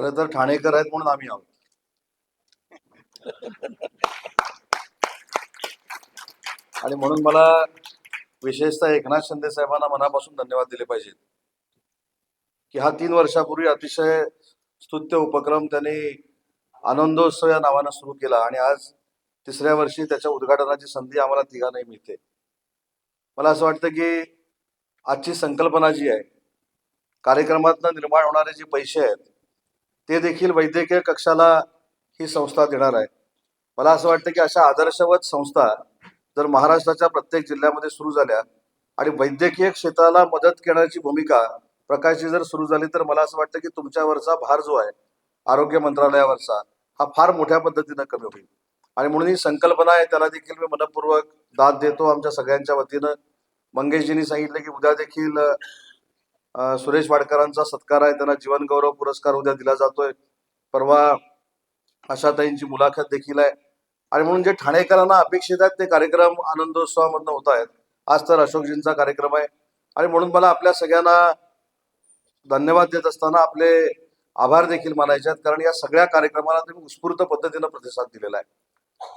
खरं तर ठाणेकर आहेत म्हणून आम्ही आहोत. आणि म्हणून मला विशेषतः एकनाथ शिंदे साहेबांना मनापासून धन्यवाद दिले पाहिजेत. की हा तीन वर्षापूर्वी अतिशय स्तुत्य उपक्रम त्यांनी आनंदोत्सव या नावानं सुरू केला आणि आज तिसऱ्या वर्षी त्याच्या उद्घाटनाची संधी आम्हाला तिघांनाही मिळते. मला असं वाटतं की आजची संकल्पना जी आहे कार्यक्रमातनं निर्माण होणारे जे पैसे आहेत ते देखील वैद्यकीय कक्षाला ही संस्था देणार आहे. मला असं वाटतं की अशा आदर्शवत संस्था जर महाराष्ट्राच्या प्रत्येक जिल्ह्यामध्ये सुरू झाल्या आणि वैद्यकीय क्षेत्राला मदत करण्याची भूमिका प्रकाशजी जर सुरू झाली तर मला असं वाटतं की तुमच्यावरचा भार जो आहे आरोग्य मंत्रालयावरचा हा फार मोठ्या पद्धतीनं कमी होईल. आणि म्हणून ही संकल्पना आहे त्याला देखील मी मनपूर्वक दाद देतो आमच्या सगळ्यांच्या वतीनं. मंगेशजींनी सांगितलं की उद्या देखील सुरेश वाडकरांचा सत्कार आहे. त्यांना जीवनगौरव पुरस्कार उद्या दिला जातोय. परवा आशाताईंची मुलाखत देखील आहे. आणि म्हणून जे ठाणेकरांना अपेक्षित आहेत ते कार्यक्रम आनंदोत्सवामधनं होत आहेत. आज तर अशोकजींचा कार्यक्रम आहे. आणि म्हणून मला आपल्या सगळ्यांना धन्यवाद देत असताना आपले आभार देखील मानायचे आहेत. कारण या सगळ्या कार्यक्रमाला तुम्ही उत्स्फूर्त पद्धतीनं प्रतिसाद दिलेला आहे.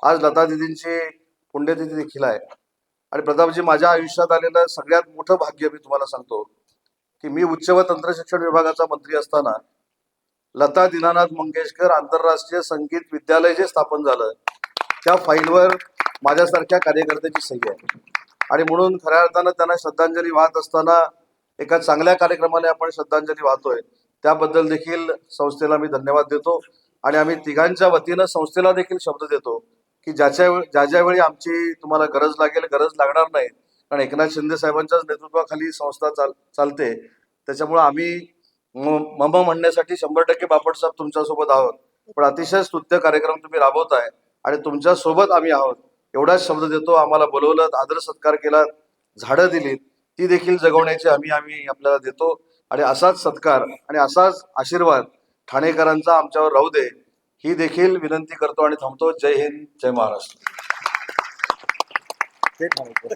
आज लता दिदींची पुण्यतिथी देखील आहे. आणि प्रतापजी माझ्या आयुष्यात आलेलं सगळ्यात मोठं भाग्य मी तुम्हाला सांगतो. की मी उच्च व तंत्रशिक्षण विभागाचा मंत्री असताना लता दीनानाथ मंगेशकर आंतरराष्ट्रीय संगीत विद्यालय जे स्थापन झालं त्या फाईलवर माझ्यासारख्या कार्यकर्त्याची सही आहे. आणि म्हणून खऱ्या अर्थानं त्यांना श्रद्धांजली वाहत असताना एका चांगल्या कार्यक्रमाने आपण श्रद्धांजली वाहतोय. त्याबद्दल देखील संस्थेला मी धन्यवाद देतो. आणि आम्ही तिघांच्या वतीनं संस्थेला देखील शब्द देतो की ज्याच्या ज्या ज्यावेळी आमची तुम्हाला गरज लागेल गरज लागणार नाही कारण एकनाथ शिंदे साहेबांच्याच नेतृत्वाखाली संस्था चाल चालते. त्याच्यामुळं आम्ही म- मम म्हणण्यासाठी शंभर टक्के बापट साहेब तुमच्यासोबत आहोत. पण अतिशय स्तुत्य कार्यक्रम तुम्ही राबवताय आणि तुमच्यासोबत आम्ही आहोत. एवढाच शब्द देतो. आम्हाला बोलवलं आदर सत्कार केला झाडं दिलीत. ती देखील जगवण्याची आम्ही आम्ही आपल्याला देतो. आणि असाच सत्कार आणि असाच आशीर्वाद ठाणेकरांचा आमच्यावर राहू दे ही देखील विनंती करतो आणि थांबतो. जय हिंद जय महाराष्ट्र. ते ठाणेकर